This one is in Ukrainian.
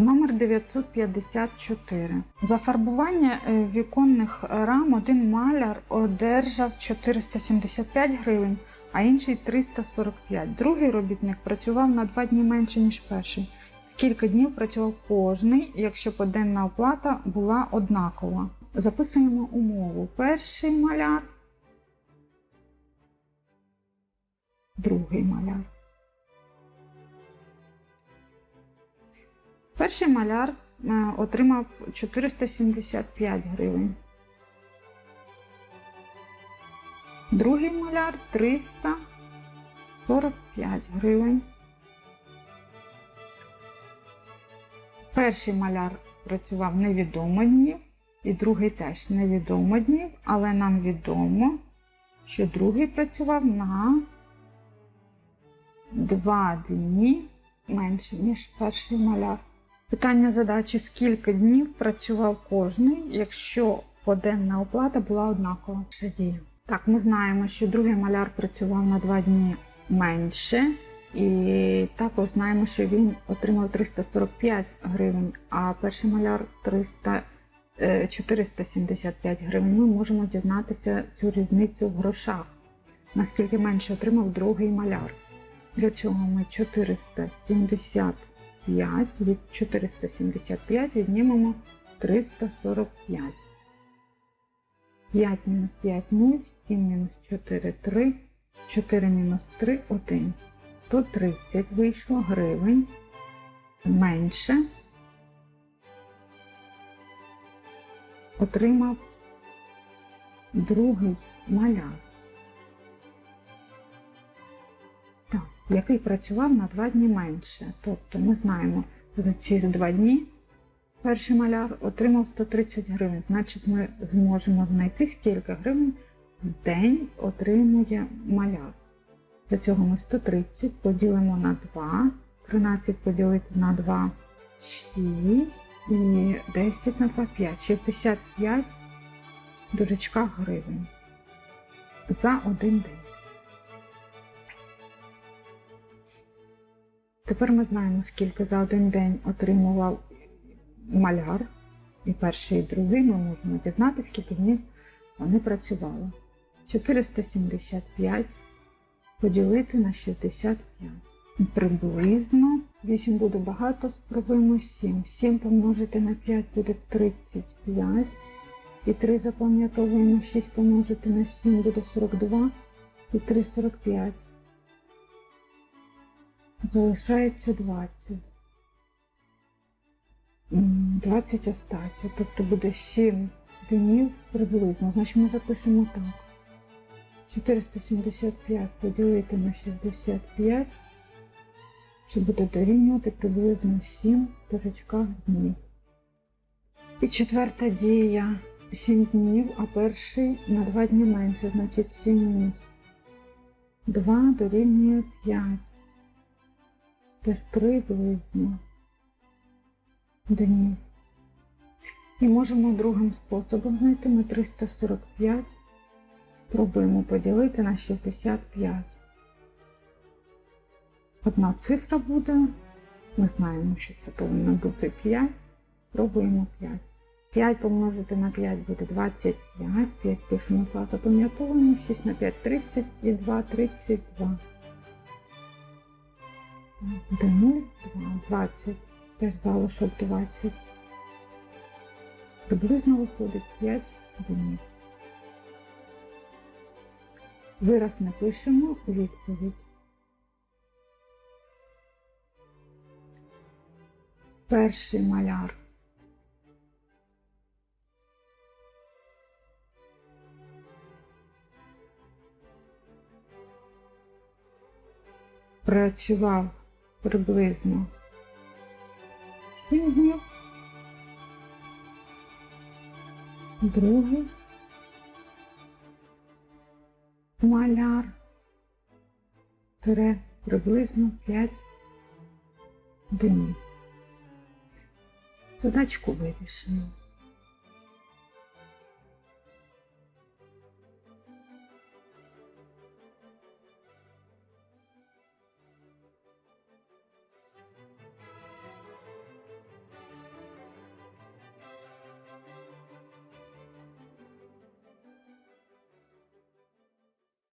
Номер 954. За фарбування е, віконних рам один маляр одержав 475 гривень, а інший 345. Другий робітник працював на 2 дні менше, ніж перший. Скільки днів працював кожний, якщо поденна оплата була однакова? Записуємо умову. Перший маляр, другий маляр. Перший маляр е, отримав 475 гривень. Другий маляр 345 гривень. Перший маляр працював невідомо днів, і другий теж невідомо днів, але нам відомо, що другий працював на 2 дні менше, ніж перший маляр. Питання задачі: скільки днів працював кожний, якщо поденна оплата була однакова. Так, ми знаємо, що другий маляр працював на 2 дні менше, і також знаємо, що він отримав 345 гривень, а перший маляр 300, е, 475 гривень. Ми можемо дізнатися цю різницю в грошах, наскільки менше отримав другий маляр. Для цього ми 470 5 від 475 віднімемо 345. 5 мінус 5 0, 7 мінус 4 3, 4 мінус 3 1. То 30 вийшло гривень менше. Отримав другий маляр. Який працював на 2 дні менше. Тобто ми знаємо, за ці 2 дні перший маляр отримав 130 гривень. Значить, ми зможемо знайти, скільки гривень в день отримує маляр. Для цього ми 130 поділимо на 2, 13 поділити на 2, 6 і 10 на 2, 5. 65 в дужечках гривень за один день. Тепер ми знаємо, скільки за один день отримував маляр, і перший, і другий ми можемо дізнатися, скільки днів вони працювали. 475 поділити на 65. Приблизно 8 буде багато, спробуємо 7. 7 помножити на 5 буде 35. І 3 запам'ятовуємо 6 помножити на 7 буде 42. І 3 45 залишається 20. 20 остача, тобто буде 7 днів приблизно. Значить ми запишемо так. 475 поділити на 65. Це буде дорівнювати приблизно 7 дужечках днів. І четверта дія 7 днів, а перший на 2 дні менше, значить 7 мінус 2 дорівнює 5 теж приблизно днів. І можемо другим способом знайти ми 345. Спробуємо поділити на 65. Одна цифра буде. Ми знаємо, що це повинно бути 5. Пробуємо 5. 5 помножити на 5 буде 25. 5 пишемо 2, запам'ятовуємо. 6 на 5 30 і 2 32. Буде 0, 2, 20. Теж залишок 20. Приблизно виходить 5 днів. Вираз напишемо у відповідь. Перший маляр. Працював приблизно 7 днів. Другий маляр тире приблизно 5 днів. Задачку вирішено.